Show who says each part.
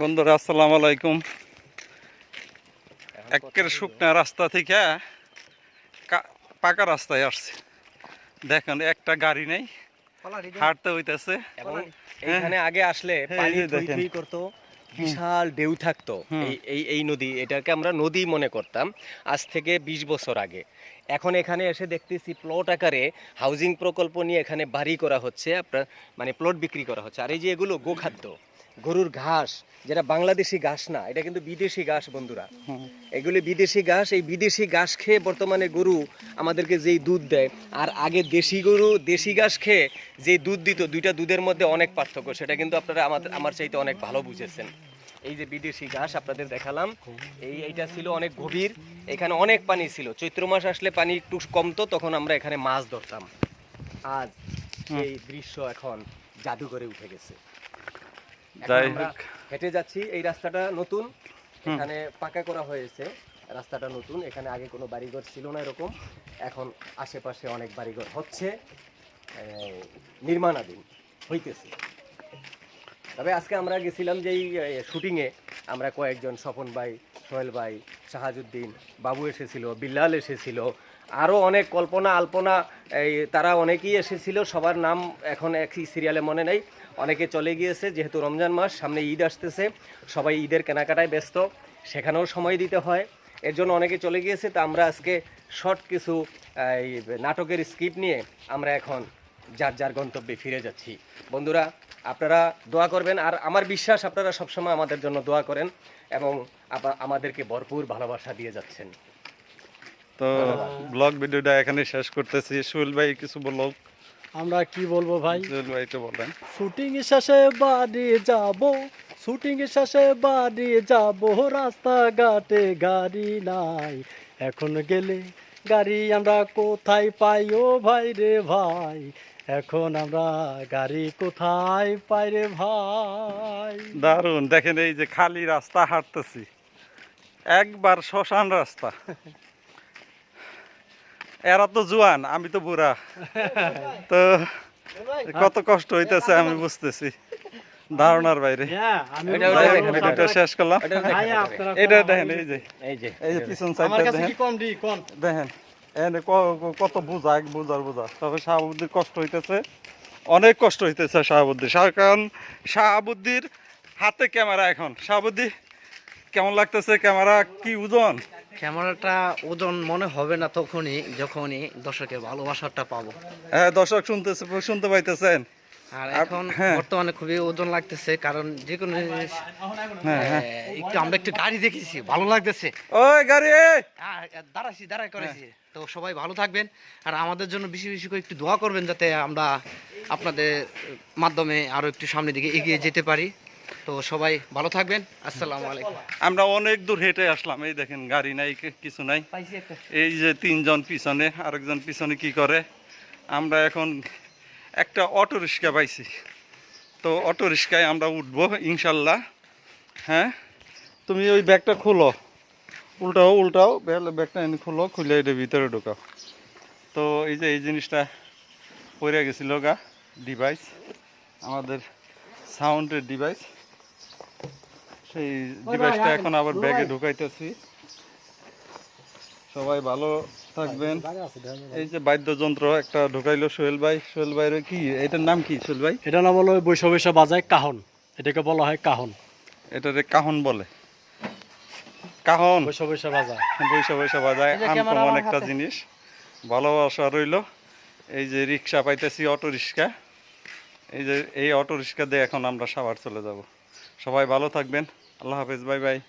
Speaker 1: বন্ধুরা আসসালামু আলাইকুম। একের শুকনা রাস্তা থেকে পাকা রাস্তায় আসছে। দেখেন একটা গাড়ি নেই হাঁটতে হইতেছে।
Speaker 2: এবং এইখানে আগে আসলে
Speaker 1: হ্যাঁ,
Speaker 2: পানি করতো বিশাল ঢেউ থাকতো এই এই এই নদী। এটাকে আমরা নদী মনে করতাম আজ থেকে ২০ বছর আগে। এখন এখানে এসে দেখতেছি প্লট আকারে হাউজিং প্রকল্প নিয়ে এখানে বাড়ি করা হচ্ছে আপনার মানে প্লট বিক্রি করা হচ্ছে। আর এই যে এগুলো গোখাদ্য গরুর ঘাস যেটা বাংলাদেশি ঘাস না এটা কিন্তু বিদেশি ঘাস বন্ধুরা। এগুলি বিদেশি ঘাস এই বিদেশি ঘাস খেয়ে বর্তমানে গরু আমাদেরকে যেই দুধ দেয় আর আগে দেশি গরু দেশি ঘাস খেয়ে যে দুধ দিত দুইটা দুধের মধ্যে অনেক পার্থক্য সেটা কিন্তু আপনারা আমাদের আমার চাইতে অনেক ভালো বুঝেছেন। এই যে বিদেশি ঘাস আপনাদের দেখালাম এই এইটা ছিল অনেক গভীর এখানে অনেক পানি ছিল। চৈত্র মাস আসলে পানি একটু কমতো তখন আমরা এখানে মাছ ধরতাম। আজ এই দৃশ্য এখন জাদুঘরে উঠে গেছে।
Speaker 1: যাই হোক।
Speaker 2: হেঁটে যাচ্ছি। এই রাস্তাটা নতুন। এখানে পাকা করা হয়েছে। রাস্তাটা নতুন। এখানে আগে কোনো বাড়িঘর ছিল না এরকম। এখন আশেপাশে অনেক বাড়িঘর হচ্ছে। এই, নির্মাণাধীন হইতেছে। তবে আজকে আমরা গেছিলাম যে যেই শুটিংয়ে। আমরা কয়েকজন স্বপন ভাই সোহেল ভাই শাহাজুদ্দিন বাবু এসেছিল বিল্লাল এসেছিল আরও অনেক কল্পনা আলপনা এই তারা অনেকেই এসেছিল সবার নাম এখন একই সিরিয়ালে মনে নেই। অনেকে চলে গিয়েছে যেহেতু রমজান মাস সামনে ঈদ আসতেছে সবাই ঈদের কেনাকাটায় ব্যস্ত সেখানেও সময় দিতে হয়। এর জন্য অনেকে চলে গিয়েছে তা আমরা আজকে শর্ট কিছু এই, নাটকের স্ক্রিপ্ট নিয়ে আমরা এখন যার যার গন্তব্যে ফিরে যাচ্ছি। বন্ধুরা আপনারা দোয়া করবেন আর আমার বিশ্বাস আপনারা সবসময় আমাদের জন্য দোয়া করেন এবং আমাদেরকে ভরপুর ভালোবাসা দিয়ে যাচ্ছেন।
Speaker 1: তো ব্লগ ভিডিওটা এখানে শেষ করতেছি। সুহেল ভাই কিছু বলল
Speaker 3: আমরা কি বলব ভাই?
Speaker 1: সুহেল ভাই একটু বলেন।
Speaker 3: শুটিং শেষে বাড়ি যাব শুটিং শেষে বাড়ি যাব রাস্তাঘাটে গাড়ি নাই। এখন গেলে গাড়ি আমরা কোথায় পাই? ও ভাই রে ভাই এখন আমরা গাড়ি কোথায় পাই রে ভাই?
Speaker 1: দারুণ দেখেন এই যে খালি রাস্তা হাঁটতেছি। একবার শ্মশান রাস্তা। এরা তো জোয়ান আমি তো বুড়া। তো কত কষ্ট হইতেছে আমি বুঝতেছি। ধারণার বাইরে।
Speaker 3: হ্যাঁ
Speaker 2: এটা
Speaker 1: শেষ করলাম।
Speaker 2: এটা দেখেন,
Speaker 3: ভাই?
Speaker 1: এই যে।
Speaker 2: এই যে
Speaker 1: পিছন
Speaker 3: আমার
Speaker 1: সাইডটা দেখেন
Speaker 3: কি কম দি কোন?
Speaker 1: দেখেন কত বোঝা এক বোঝার বোঝা। তবে শাহাবুদ্দির কষ্ট হইতেছে। অনেক কষ্ট হইতেছে শাহাবুদ্দির। কারণ শাহাবুদ্দির হাতে ক্যামেরা এখন। শাহাবুদ্দি কেমন লাগতেছে ক্যামেরা? কি ওজন?
Speaker 4: ক্যামেরাটা ওজন মনে হবে না তখনই যখনই দর্শকের ভালোবাসাটা পাবো।
Speaker 1: হ্যাঁ দর্শক শুনতেছে শুনতে পাইতেছেন।
Speaker 4: আর এখন
Speaker 1: হ্যাঁ।
Speaker 4: বর্তমানে খুবই ওজন লাগতেছে কারণ যে কোনো জিনিস
Speaker 1: হ্যাঁ হ্যাঁ
Speaker 4: আহ, একটু আমরা একটু গাড়ি দেখেছি ভালো লাগতেছে।
Speaker 1: ওই গাড়ি
Speaker 4: দাঁড়াইছি দাঁড়াই করেছি
Speaker 1: হ্যাঁ।
Speaker 4: তো সবাই ভালো থাকবেন আর আমাদের জন্য বেশি বেশি করে একটু দোয়া করবেন যাতে আমরা আপনাদের মাধ্যমে আরও একটু সামনের দিকে এগিয়ে যেতে পারি। তো সবাই ভালো থাকবেন আসসালামু আলাইকুম।
Speaker 1: আমরা অনেক দূর হেঁটে আসলাম এই দেখেন গাড়ি নাই কিছু নাই। এই যে তিনজন পিছনে আরেকজন পিছনে কি করে? আমরা এখন একটা অটো রিক্সা পাইছি। তো অটো রিক্সায় আমরা উঠবো ইনশাল্লাহ। হ্যাঁ? তুমি ওই ব্যাগটা খুলো। উল্টাও উল্টাও ব্যাগটা এনে খুলো খুলে এটা ভিতরে ঢোকাও। তো এই যে এই জিনিসটা পড়ে গেছিল গা ডিভাইস আমাদের সাউন্ডের ডিভাইস সেই ডিভাইসটা এখন আবার ব্যাগে ঢুকাইতেছি। সবাই ভালো থাকবেন। এই যে বাদ্যযন্ত্র একটা ঢুকাইলো সোহেল ভাই। সোহেল ভাইয়ের কি? এটার নাম কি সোহেল ভাই?
Speaker 3: এটা নাম হলো বৈশ বৈশ বাজায় কাহন। এটাকে বলা হয় কাহন।
Speaker 1: এটারে কাহন বলে। কাহন।
Speaker 3: বৈশ বৈশ বাজায়।
Speaker 1: বৈশা বৈশা বাজায়। আনকমন একটা জিনিস। ভালোবাসা রইল। এই যে রিক্সা পাইতেছি অটো রিক্সা। এই যে এই অটো রিক্সা দিয়ে এখন আমরা সাভার চলে যাব। সবাই ভালো থাকবেন। আল্লাহ হাফেজ বাই বাই।